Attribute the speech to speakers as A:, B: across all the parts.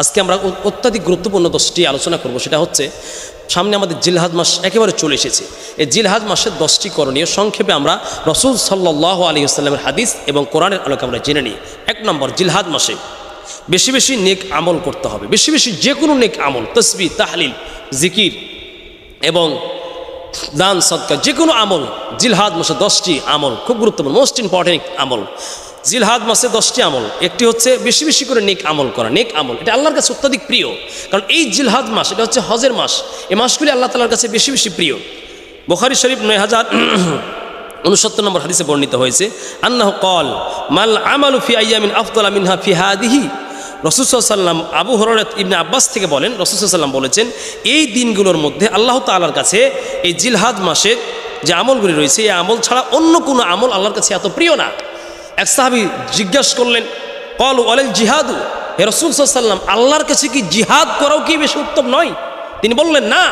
A: আজকে আমরা অত্যাধিক গুরুত্বপূর্ণ দশটি আলোচনা করব। সেটা হচ্ছে, সামনে আমাদের জিলহাদ মাস একেবারে চলে এসেছে। এই জিলহাদ মাসের দশটি করণীয় সংক্ষেপে আমরা রসুল সাল্লাহ আলী আসাল্লামের হাদিস এবং কোরআনের আলোকে আমরা জেনে নিই। এক নম্বর, জিলহাদ মাসে বেশি বেশি নেক আমল করতে হবে। বেশি বেশি যে কোনো নেক আমল তসবি তাহলিল, জিকির এবং দান সৎকার যে কোনো আমল, জিলহাদ মাসে দশটি আমল খুব গুরুত্বপূর্ণ মোস্ট ইম্পর্টেন্ট আমল। জিলহাদ মাসে দশটি আমল। একটি হচ্ছে বেশি বেশি করে নেক আমল করা, নেক আমল। এটা আল্লাহর কাছে অত্যাধিক প্রিয়। কারণ এই জিলহাদ মাস, এটা হচ্ছে হজের মাস। এই মাসগুলি আল্লাহ তালার কাছে বেশি বেশি প্রিয়। বোখারি, শরীফ, নয় হাজার উনসত্তর নম্বর হাদিসে বর্ণিত হয়েছে, আন্নাহ কল মাল আমালু ফি আইয়ামিন আফদল মিনহা ফি হাদিহি। রসুসাল্লাম আবু হররত ইবনে আব্বাস থেকে বলেন রসুসাল্লাম বলেছেন, এই দিনগুলোর মধ্যে আল্লাহ তাআলার কাছে এই জিলহাদ মাসে যে আমলগুলি রয়েছে, এই আমল ছাড়া অন্য কোনো আমল আল্লাহর কাছে এত প্রিয় না। এক সাহাবি জিজ্ঞাসা করলেন, কল ওয়ালেল জিহাদু? হে রসুল সাল্লাম আল্লাহর কাছে কি জিহাদ করাও কি বেশি উত্তম নয়? তিনি বললেন, না।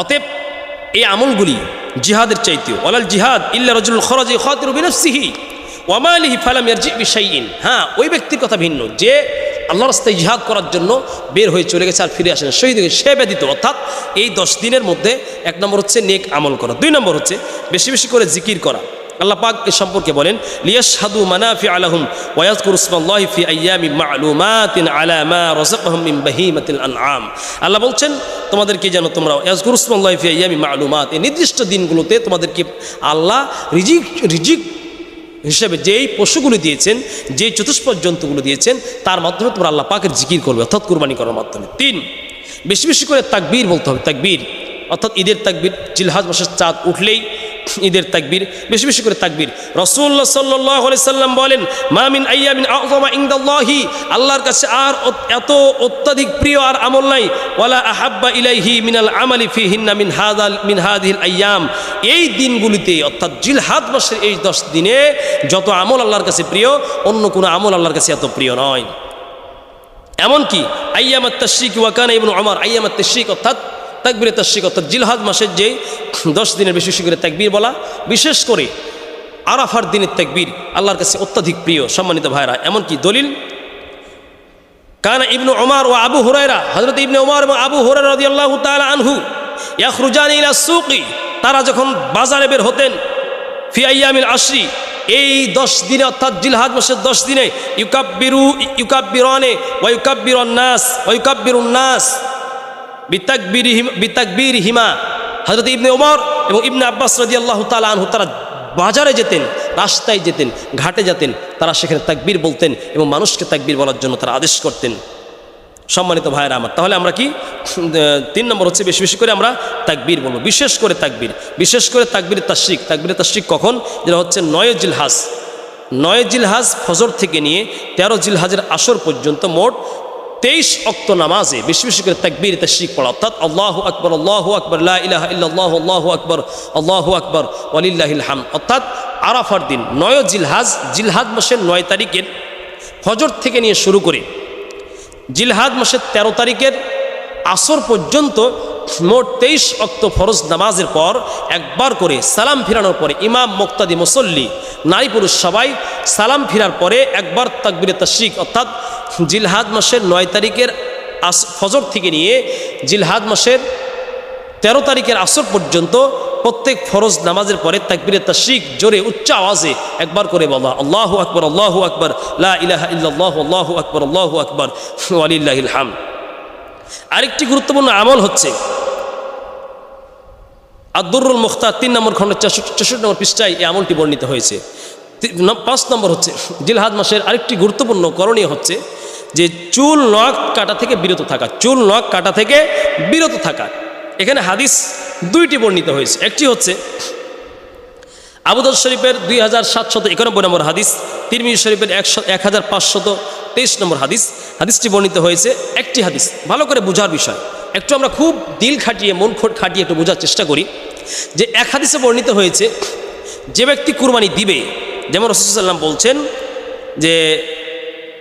A: অতএব এই আমলগুলি জিহাদের চাইতেও, ওয়ালাল জিহাদ ইল্লা রজুল খরজে খতির বিনফসিহি ওয়ামালিহি ফালাম ইয়ারজি হ্যাঁ ওই ব্যক্তির কথা ভিন্ন। যে আল্লাহ রাস্তায় জিহাদ করার জন্য বের হয়ে চলে গেছে আর ফিরে আসেন শহীদ সে ব্যতীত। অর্থাৎ এই দশ দিনের মধ্যে এক নম্বর হচ্ছে নেক আমল করা, দুই নম্বর হচ্ছে বেশি বেশি করে জিকির করা। আল্লাহ পাক এ সম্পর্কে বলেন, লিয়াশহাদু মানাফি আলাহুম ওয়াজকুর ইসমাল্লাহি ফি আইয়ামি মা'লুমাতিন আলা মা রাযাকাহুম মিন বাহিমাতিল আনআম। আল্লাহ বলছেন, তোমাদেরকে যেন তোমরা ইয়াজকুর ইসমাল্লাহি ফি আইয়ামি মা'লুমাত, এই নির্দিষ্ট দিনগুলোতে তোমাদেরকে আল্লাহ রিজিক রিজিক হিসেবে যেই পশুগুলো দিয়েছেন, যেই চতুষ্পদ জন্তুগুলো দিয়েছেন, তার মাধ্যমে তোমরা আল্লাহ পাকের জিকির করবে, অর্থাৎ কুরবানি করার মাধ্যমে। তিন, বেশি বেশি করে তাকবীর বলতে হবে, তাকবীর। অর্থাৎ ঈদের তাকবীর, জিলহাজ মাসের চাঁদ উঠলেই ঈদের তাকবীর, বেশি বেশি করে তাকবীর। রসুল্লাহ সাল্লাহ সাল্লাম বলেন মামিন আইয়ামিন আযমা ইনদাল্লাহি আল্লাহর কাছে আর এত অত্যাধিক প্রিয় আর আমল নাই। ওয়ালা আহাব্বা ইলাইহি মিনাল আমালি ফিহিন্না মিন হাদাল, মিন হাদিল আইয়াম এই দিনগুলিতে, অর্থাৎ জিলহাদ মাসের এই দশ দিনে, যত আমল আল্লাহর কাছে প্রিয়, অন্য কোনো আমল আল্লাহর কাছে এত প্রিয় নয়। এমনকি আইয়ামাত তশ্রিক ওয়াকানা ইবনু আমার আইয়ামাত তশ্রিক অর্থাৎ তাকবিরে তশ্রিক অর্থাৎ জিলহাদ মাসের যেই দশ দিনের বেশি বেশি করে তাকবীর বলা, বিশেষ করে আরাফার দিনের তাকবীর আল্লাহর কাছে অত্যাধিক প্রিয়, সম্মানিত ভাইরা এমনকি দলিল, কানা ইবনু ওমর ও আবু হুরাইরা হজরত ইবনে ওমর এবং আবু হুরায়রা রাদিয়াল্লাহু তাআলা আনহু, ইয়াখরুজানি ইলা সুকি, তারা যখন বাজারে বের হতেন ফি আইয়ামিল আশরি, এই দশ দিনে অর্থাৎ জিলহাদ মাসের দশ দিনে ইউকাব্বিরু, ইউকাব্বিরানে, ওয়া ইউকাব্বিরুন নাস, ওয়া ইউকাব্বিরুন নাস বিতাকবিরিহিম, বিতাকবিরহিমা। হযরত ইবনে ওমর এবং ইবনে আব্বাস রাদিয়াল্লাহু তাআলা আনহু, তারা বাজারে যেতেন, রাস্তায় যেতেন, ঘাটে যেতেন, তারা সেখানে তাকবীর বলতেন এবং মানুষকে তাকবীর বলার জন্য তারা আদেশ করতেন। সম্মানিত ভাইয়েরা আমার, তাহলে আমরা কি? তিন নম্বর হচ্ছে বেশি বেশি করে আমরা তাকবীর বলব। বিশেষ করে তাকবীর। বিশেষ করে তাকবীর তাশ্রিক। তাকবীর তাশ্রিক কখন? যেটা হচ্ছে নয় জিলহাজ। নয় জিলহাজ ফজর থেকে নিয়ে তেরো জিলহাজের আসর পর্যন্ত মোট তেইশ অক্ত নামাজে বেশি বেশি করে তাকবীর, তাশ্রিক পড়া। অর্থাৎ আল্লাহ আকবর আল্লাহ আকবর ইলাহা ইল্লাল্লাহু, আল্লাহু আকবর, আল্লাহ আকবর, ওয়ালিল্লাহিল হাম অর্থাৎ আরাফার দিন, নয় জিলহাজ জিলহাজ মাসের নয় তারিখের ফজর থেকে নিয়ে শুরু করে জিলহাদ মাসের তেরো তারিখের আসর পর্যন্ত মোট তেইশ অক্ত ফরজ নামাজের পর একবার করে সালাম ফিরানোর পরে ইমাম, মোক্তাদি, মুসল্লি, নারী পুরুষ সবাই সালাম ফিরার পরে একবার তাকবিরে, তশরিক, অর্থাৎ জিলহাদ মাসের নয় তারিখের আস, ফজর থেকে নিয়ে জিলহাদ মাসের তেরো তারিখের আসর পর্যন্ত প্রত্যেক ফরজ নামাজের পরে তাকবিরে তশরিক জোরে উচ্চ আওয়াজে একবার করে বলা। আল্লাহু আকবর আল্লাহু আকবর, লা ইলাহা ইল্লাল্লাহু, আল্লাহু আকবর আল্লাহু আকবর, ওয়ালিল্লাহিল হাম আরেকটি গুরুত্বপূর্ণ আমল হচ্ছে আব্দুরুল মুখতার তিন নম্বর খণ্ড চৌষট্টি নম্বর পৃষ্ঠায় এই আমলটি বর্ণিত হয়েছে। পাঁচ নম্বর হচ্ছে, জিলহাদ মাসের আরেকটি গুরুত্বপূর্ণ করণীয় হচ্ছে যে চুল নখ কাটা থেকে বিরত থাকা, চুল নখ কাটা থেকে বিরত থাকা। এখানে হাদিস দুইটি বর্ণিত হয়েছে। একটি হচ্ছে আবুদাল শরীফের দুই হাজার সাতশত একানব্বই নম্বর হাদিস, তিরমিজ শরীফের একশো, এক হাজার পাঁচশত তেইশ নম্বর হাদিস। হাদিসটি বর্ণিত হয়েছে একটি হাদিস। ভালো করে বোঝার বিষয়, একটু আমরা খুব দিল খাটিয়ে, মন খোট খাটিয়ে একটু বোঝার চেষ্টা করি যে এক হাদিসে বর্ণিত হয়েছে, যে ব্যক্তি কুরবানি দিবে, যেমন রসুল্লাম বলছেন যে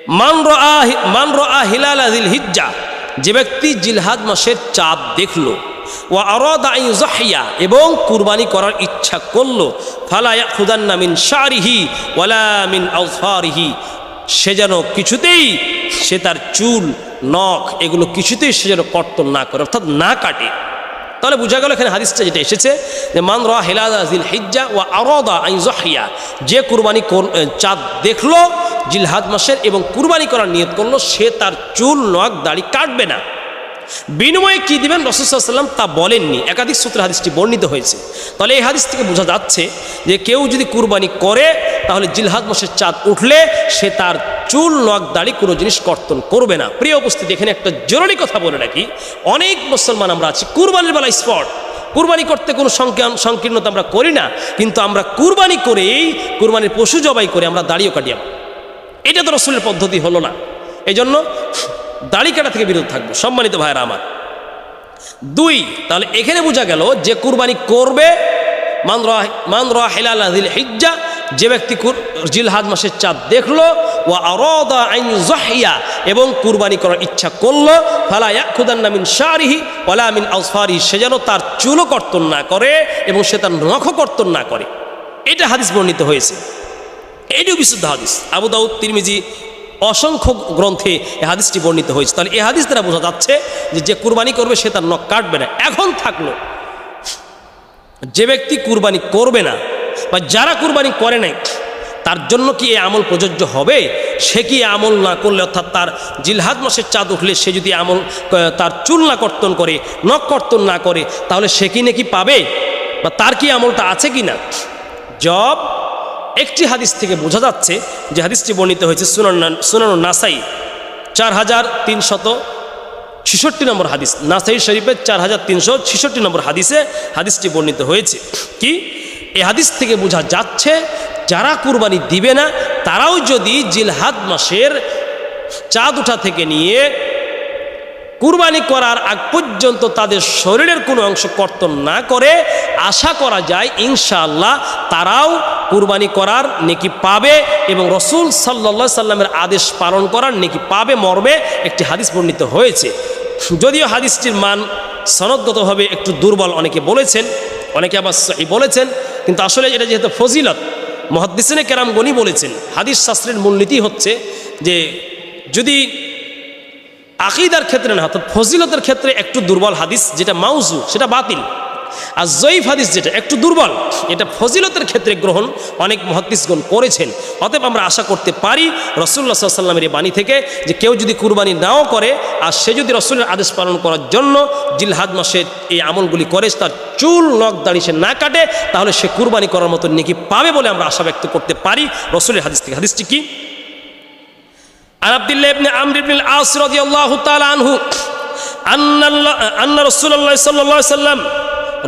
A: মান রা মান হিলাল আদিল হিজ্জা যে ব্যক্তি জিলহাদ মাসের চাঁদ দেখল ও আরদা জাহিয়া এবং কুরবানি করার ইচ্ছা করল, ফালা খুদান্না মিন শারিহি ওয়ালা আউফারিহি সে যেন কিছুতেই সে তার চুল, নখ এগুলো কিছুতেই সে যেন কর্তন না করে, অর্থাৎ না কাটে। তাহলে বোঝা গেল এখানে হাদিসটা যেটা এসেছে, যে মান রা হেলাদিল হিজ্জা ও আরদা আইন জহিয়া যে কুরবানি কোর- চাঁদ দেখল জিলহাদ মাসের এবং কুরবানি করার নিয়ত করল, সে তার চুল, নখ, দাড়ি কাটবে না। বিনিময়ে কি দিবেন? রসুল্লাহাম তা বলেননি। একাধিক সূত্রে হাদিসটি বর্ণিত হয়েছে। তাহলে এই হাদিস থেকে বোঝা যাচ্ছে যে কেউ যদি কুরবানি করে, তাহলে জিলহাদ মাসের চাঁদ উঠলে সে তার চুল, নখ, দাড়ি কোনো জিনিস কর্তন করবে না। প্রিয় উপস্থিতি, এখানে একটা জরুরি কথা বলে রাখি। অনেক মুসলমান আমরা আছি, কুরবানির বেলা স্পট। কুরবানি করতে কোনো সংকীর্ণ সংকীর্ণতা আমরা করি না, কিন্তু আমরা কুরবানি করেই, কুরবানির পশু জবাই করে আমরা দাড়িও কাটি। এটা তো রসুলের পদ্ধতি হলো না। এই জন্য দাড়ি কাটা থেকে বিরত থাকব, সম্মানিত ভাইয়েরা আমার। দুই, তাহলে এখানে বোঝা গেল যে কুরবানি করবে মান রা মান রা হিজ্জা যে ব্যক্তি জিলহাদ মাসের চাঁদ দেখল ও আরদা আইন এবং কুরবানি করার ইচ্ছা করল, ফালা ইয়াখুদান্না মিন শারিহি সে যেন তার চুলও কর্তন না করে এবং সে তার নখও কর্তন না করে। এটা হাদিস বর্ণিত হয়েছে। এটিও বিশুদ্ধ হাদিস। আবু দাউদ, তিরমিজি, অসংখ্য গ্রন্থে এই হাদিসটি বর্ণিত হয়েছে। তাহলে এই হাদিস দ্বারা বোঝা যাচ্ছে যে যে কুরবানি করবে সে তার নখ কাটবে না। এখন থাকল, যে ব্যক্তি কুরবানি করবে না বা যারা কুরবানি করে নাই, তার জন্য কি এই আমল প্রযোজ্য হবে? সে কি আমল না করলে অর্থাৎ তার জিলহাদ মাসের চাঁদ উঠলে সে যদি আমল, তার চুল না কর্তন করে, নখ কর্তন না করে, তাহলে সে কি নাকি পাবে? বা তার কি আমলটা আছে কি না জব একটি হাদিস থেকে বোঝা যাচ্ছে যে হাদিসটি বর্ণিত হয়েছে সুনান সুনান নাসাই, চার হাজার তিনশত ছেষট্টি নম্বর হাদিস। নাসাই শরীফের চার হাজার তিনশো ছেষট্টি নম্বর হাদিসে হাদিসটি বর্ণিত হয়েছে। কি? এই হাদিস থেকে বোঝা যাচ্ছে, যারা কুরবানি দিবে না, তারাও যদি জিলহাদ মাসের চাঁদ উঠা থেকে নিয়ে কুরবানি করার আগ পর্যন্ত তাদের শরীরের কোনো অংশ কর্তন না করে, আশা করা যায়, ইনশাআল্লাহ তারাও কুরবানি করার নেকি পাবে এবং রসুল সাল্লা সাল্লামের আদেশ পালন করার নেকি পাবে, মর্মে একটি হাদিস বর্ণিত হয়েছে। যদিও হাদিসটির মান সনদগতভাবে একটু দুর্বল, অনেকে বলেছেন, অনেকে আবার বলেছেন, কিন্তু আসলে এটা যেহেতু ফজিলত, মহাদ্দিসিনে কেরামগণই বলেছেন, হাদিস শাস্ত্রের মূলনীতি হচ্ছে যে যদি আকিদার ক্ষেত্রে না, অর্থাৎ ফজিলতের ক্ষেত্রে একটু দুর্বল হাদিস, যেটা মাউজু সেটা বাতিল। আর জয়ীফ হাদিস যেটা, একটু দুর্বল, এটা ফজিলতের ক্ষেত্রে গ্রহণ অনেক মহাদিসগণ করেছেন। অতএব আমরা আশা করতে পারি রসুল্লা সাল্লামের এই বাণী থেকে যে কেউ যদি কুরবানি নাও করে, আর সে যদি রসুলের আদেশ পালন করার জন্য জিলহাদ মাসে এই আমলগুলি করে, তার চুল, নখ দাঁড়িয়ে সে না কাটে, তাহলে সে কুরবানি করার মতো নেকি পাবে বলে আমরা আশা ব্যক্ত করতে পারি রসুলের হাদিস থেকে। হাদিসটি কি? আর আব্দুল্লাহ ইবনে আমর আনহু আন্না আন্না সাল্লাম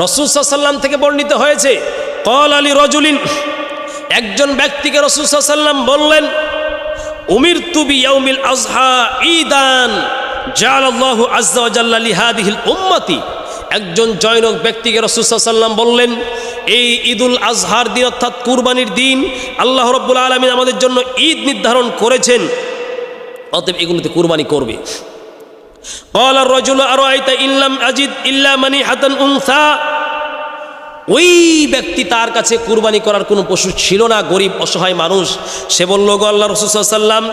A: রসুলসাল্লাম থেকে বর্ণিত হয়েছে কল আলী রজুলিন একজন ব্যক্তিকে রসুলসাল্লাম বললেন উমির তুবি ইয়াউমিল আজহা ইদান জালাল্লাহু আজ্জা জাল্লা হাদিহিল উম্মতি একজন জয়নক ব্যক্তিকে রসুলসাল্লাম বললেন, এই ঈদুল আজহার দিন অর্থাৎ কুরবানির দিন, আল্লাহ রব্বুল আলমিন আমাদের জন্য ঈদ নির্ধারণ করেছেন, অতএব এগুলোতে কুরবানি করবে। قال الرجل أرأيت إن لم أجد إلا منيحة أنثى ওই ব্যক্তি তার কাছে কুরবানি করার কোনো পশু ছিল না গরিব অসহায় মানুষ সে বলল গো আল্লাহ রসুল্লাম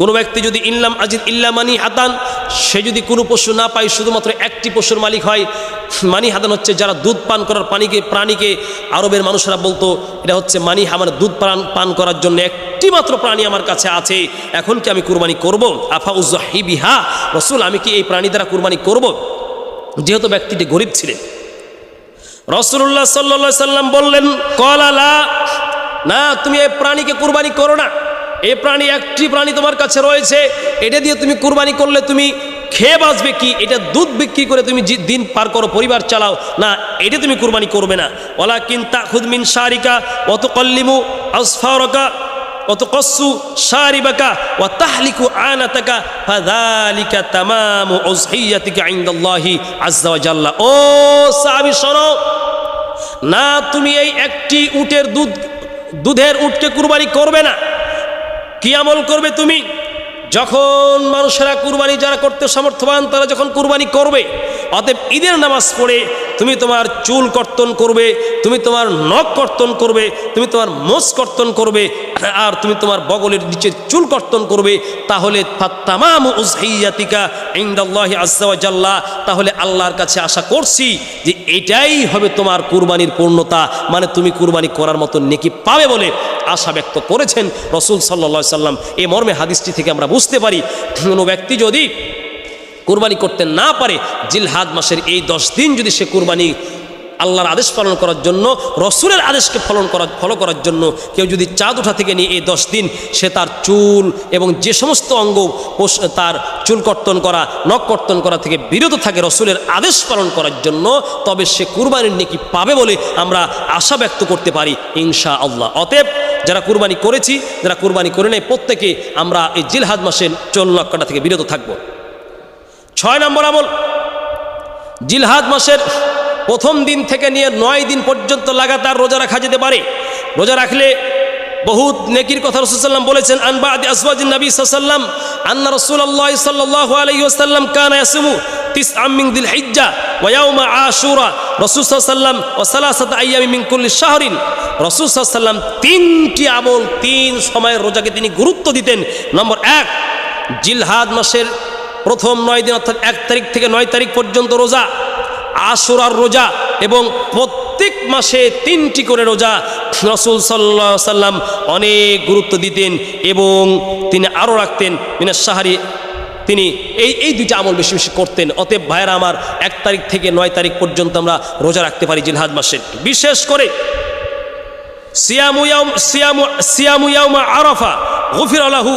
A: কোনো ব্যক্তি যদি ইল্লাম আজিদ ইল্লা মানি হাতান, সে যদি কোনো পশু না পায়, শুধুমাত্র একটি পশুর মালিক হয়, মানি হাতান হচ্ছে যারা দুধ পান করার পানিকে, প্রাণীকে, আরবের মানুষরা বলতো, এটা হচ্ছে মানি আমার দুধ পান পান করার জন্য একটি মাত্র প্রাণী আমার কাছে আছে, এখন কি আমি কুরবানি করব? আফা উজ্জাহিবিহা রসুল, আমি কি এই প্রাণী দ্বারা কুরবানি করব? যেহেতু ব্যক্তিটি গরিব ছিলেন। রসুল্লাহ সাল্লা সাল্লাম বললেন কলালা না, তুমি এই প্রাণীকে কুরবানি করো না। এই প্রাণী একটি প্রাণী তোমার কাছে রয়েছে। এটা দিয়ে তুমি কুরবানি করলে তুমি খেয়ে বাঁচবে কি? এটা দুধ বিক্রি করে তুমি দিন পার করো, পরিবার চালাও। না, এটা তুমি কুরবানি করবে না। ওলা কিন্তা খুদমিন সারিকা অত কল্লিমু আসফারকা অত কসু সারিবাকা ও তাহলিকু আনাতাকা, ফাযালিকা তামামু উযহিয়াতিকা ইনদাল্লাহি ওয়া জাল্লা। ও সাহাবী, শোনো। না, তুমি এই একটি উটের দুধ দুধের উটকে কুরবানি করবে না। কি আমল করবে তুমি? যখন মানুষেরা কুরবানি যারা করতে সমর্থবান তারা যখন কুরবানি করবে অতএব ঈদের নামাজ পড়ে তুমি তোমার চুল কর্তন করবে, তুমি তোমার নখ কর্তন করবে, তুমি তোমার মোষ কর্তন করবে, আর তুমি তোমার বগলের নিচে চুল কর্তন করবে, তাহলে তামাম উজহিয়াতিকা ইন্দাল্লাহি আজ্জাল্লাহ তাহলে আল্লাহর কাছে আশা করছি যে এটাই হবে তোমার কুরবানির পূর্ণতা মানে তুমি কুরবানি করার মতো নেকি পাবে বলে আশা ব্যক্ত করেছেন রসুল সাল্লা সাল্লাম এই মর্মে হাদিসটি থেকে আমরা বুঝতে পারি, কোনো ব্যক্তি যদি কুরবানি করতে না পারে, জিলহাদ মাসের এই দশ দিন যদি সে কুরবানি আল্লাহর আদেশ পালন করার জন্য, রসুলের আদেশকে ফলন করা, ফলো করার জন্য কেউ যদি চাঁদ উঠা থেকে নিয়ে এই দশ দিন সে তার চুল এবং যে সমস্ত অঙ্গ তার চুল কর্তন করা, নখ কর্তন করা থেকে বিরত থাকে রসুলের আদেশ পালন করার জন্য, তবে সে কুরবানির নেকি পাবে বলে আমরা আশা ব্যক্ত করতে পারি ইনশা আল্লাহ অতএব যারা কুরবানি করেছি, যারা কুরবানি করে নেয়, প্রত্যেকে আমরা এই জিলহাদ মাসের চল নক্কাটা থেকে বিরত থাকব। ছয় নম্বর আমল। জিলহাদ মাসের প্রথম দিন থেকে নিয়ে নয় দিন পর্যন্ত লাগাতার রোজা রাখা যেতে পারে। রোজা রাখলে বহুত নেকির কথা রসুল্লাম বলেছেন আনবা আদি আসওয়াজিন নবী সাল্লাম আন্না রসুল্লাহ সাল্লাল্লাহু আলাইহি ওয়াসাল্লাম কানা ইয়াসুমু তিস আমিন দিল হিজ্জা ওয়া ইয়াউমা আশুরা। রসুল সাল্লাম ও সালাসাত আইয়ামি মিন কুল্লি শাহরিন। রসুল সাল্লাম তিনটি আমল, তিন সময়ের রোজাকে তিনি গুরুত্ব দিতেন। নম্বর এক, জিলহাদ মাসের প্রথম নয় দিন অর্থাৎ এক তারিখ থেকে নয় তারিখ পর্যন্ত রোজা, আশুরার রোজা এবং প্রত্যেক মাসে তিনটি করে রোজা রসুল সাল্লা সাল্লাম অনেক গুরুত্ব দিতেন এবং তিনি আরও রাখতেন। মিনা সাহারি তিনি এই এই দুইটা আমল বেশি বেশি করতেন। অতএব ভাইয়েরা আমার, এক তারিখ থেকে নয় তারিখ পর্যন্ত আমরা রোজা রাখতে পারি জিলহাদ মাসে বিশেষ করে সিয়ামু সিয়ামু সিয়ামু আরাফা গফির আলাহু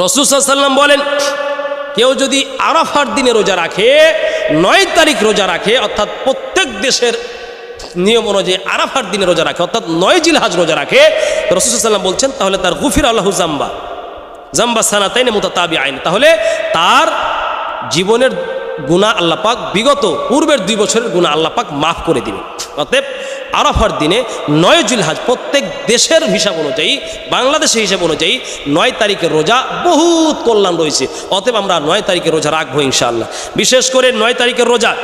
A: রসুল সাল্লাম বলেন, কেউ যদি আরাফার দিনে রোজা রাখে, নয় তারিখ রোজা রাখে, অর্থাৎ প্রত্যেক দেশের নিয়ম অনুযায়ী আরাফার দিনে রোজা রাখে, অর্থাৎ নয় জিলহাজ রোজা রাখে, রসুল সাল্লাম বলছেন, তাহলে তার গুফির আল্লাহ জাম্বা জাম্বা সানা তাই না তাবি আইন তাহলে তার জীবনের গুণা আল্লাপাক বিগত পূর্বের দুই বছরের গুণা আল্লাপাক মাফ করে দিবেন। অতএব আরাফার দিনে নয় জিলহাজ প্রত্যেক দেশের হিসাব অনুযায়ী, বাংলাদেশের হিসাব অনুযায়ী নয় তারিখের রোজা বহুত কল্যাণ রয়েছে। অতএব আমরা নয় তারিখের রোজা রাখব ইনশাআল্লাহ। বিশেষ করে নয় তারিখের রোজা।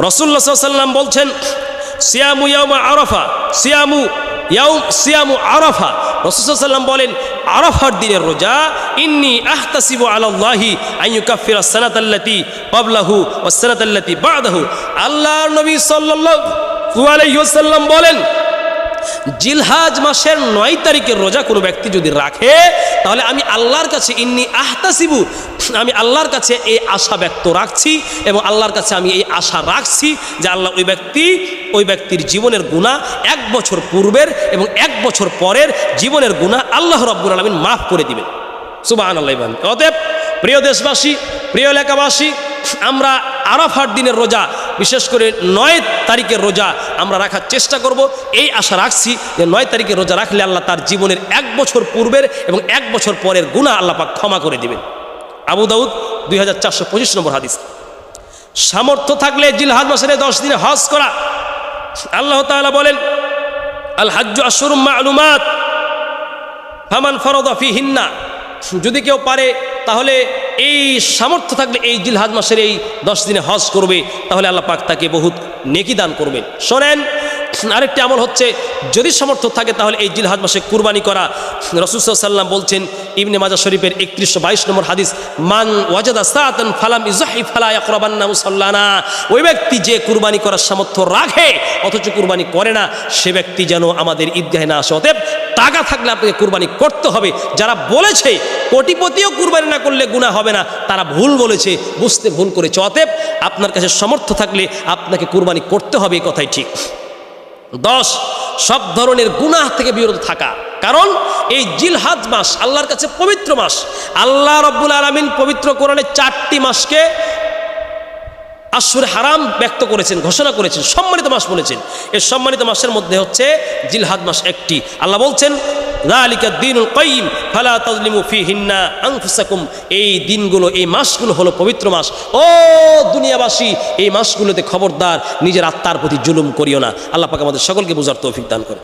A: রসুল্লা সাল্লাম বলছেন, সিয়ামু ইয়ামা আরাফা, সিয়ামু ইয়াউম, সিয়ামু আরাফা। রসুল্লাম বলেন, আরাফার দিনের রোজা, ইন্নি আহতাসিবু আলাল্লাহি আইয়ু কাফিরা সানাতাল্লাতি পাবলাহু ও সানাতাল্লাতি বাদাহু। আল্লাহর নবী সাল্লাল্লাহু আলাইহি ওয়াসাল্লাম বলেন, জিলহাজ মাসের নয় তারিখের রোজা কোনো ব্যক্তি যদি রাখে, তাহলে আমি আল্লাহর কাছে ইন্নি আহতাসিবু, আমি আল্লাহর কাছে এই আশা ব্যক্ত রাখছি এবং আল্লাহর কাছে আমি এই আশা রাখছি যে আল্লাহ ওই ব্যক্তি, ওই ব্যক্তির জীবনের গুণা এক বছর পূর্বের এবং এক বছর পরের জীবনের গুণা আল্লাহ রব্বুল আলমিন মাফ করে দিবেন। সুবাহ আল্লাহ অতএব প্রিয় দেশবাসী, প্রিয় এলাকাবাসী আমরা আরাফার দিনের রোজা, বিশেষ করে নয় তারিখের রোজা আমরা রাখার চেষ্টা করব। এই আশা রাখছি যে নয় তারিখের রোজা রাখলে আল্লাহ তার জীবনের এক বছর পূর্বের এবং এক বছর পরের গুণা আল্লাপাক ক্ষমা করে দিবেন। আবু দাউদ দুই হাজার চারশো পঁচিশ নম্বর হাদিস। সামর্থ্য থাকলে জিলহাজ মাসের দশ দিনে হজ করা। আল্লাহ তাআলা বলেন আল ফি হিন্না যদি কেউ পারে, তাহলে এই সামর্থ্য থাকলে এই জিলহাজ মাসের এই দশ দিনে হজ করবে, তাহলে আল্লাহ পাক তাকে বহুত নেকি দান করবেন। শোনেন আরেকটি আমল হচ্ছে, যদি সামর্থ্য থাকে তাহলে এই জিলহাজ মাসে কুরবানি করা। রসুল সাল্লাম বলছেন, ইবনে মাজা শরীফের একত্রিশশো বাইশ নম্বর হাদিস, মান ওয়াজাদা সাতান ফালাম ইজাহি ফালা ইয়াকরাবান্না মুসাল্লানা। ওই ব্যক্তি যে কুরবানি করার সামর্থ্য রাখে, অথচ কুরবানি করে না, সে ব্যক্তি যেন আমাদের ঈদগাহে না আসে। অতএব টাকা থাকলে আপনাকে কুরবানি করতে হবে। যারা বলেছে, কোটিপতিও কুরবানি না করলে গুণা হবে না, তারা ভুল বলেছে, বুঝতে ভুল করেছে। অতএব আপনার কাছে সমর্থ থাকলে আপনাকে কুরবানি করতে হবে, এই কথাই ঠিক। দশ, সব ধরনের গুনাহ থেকে বিরত থাকা। কারণ এই জিলহাজ মাস আল্লাহর কাছে পবিত্র মাস। আল্লাহ রব্বুল আলমিন পবিত্র কোরআনে চারটি মাসকে আশুর হারাম ব্যক্ত করেছেন, ঘোষণা করেছেন, সম্মানিত মাস বলেছেন। এই সম্মানিত মাসের মধ্যে হচ্ছে জিলহাদ মাস একটি। আল্লাহ বলছেন এই দিনগুলো, এই মাসগুলো হলো পবিত্র মাস। ও দুনিয়াবাসী, এই মাসগুলোতে খবরদার, নিজের আত্মার প্রতি জুলুম করিও না। আল্লাহ পাক আমাদের সকলকে বোঝার তৌফিক দান করে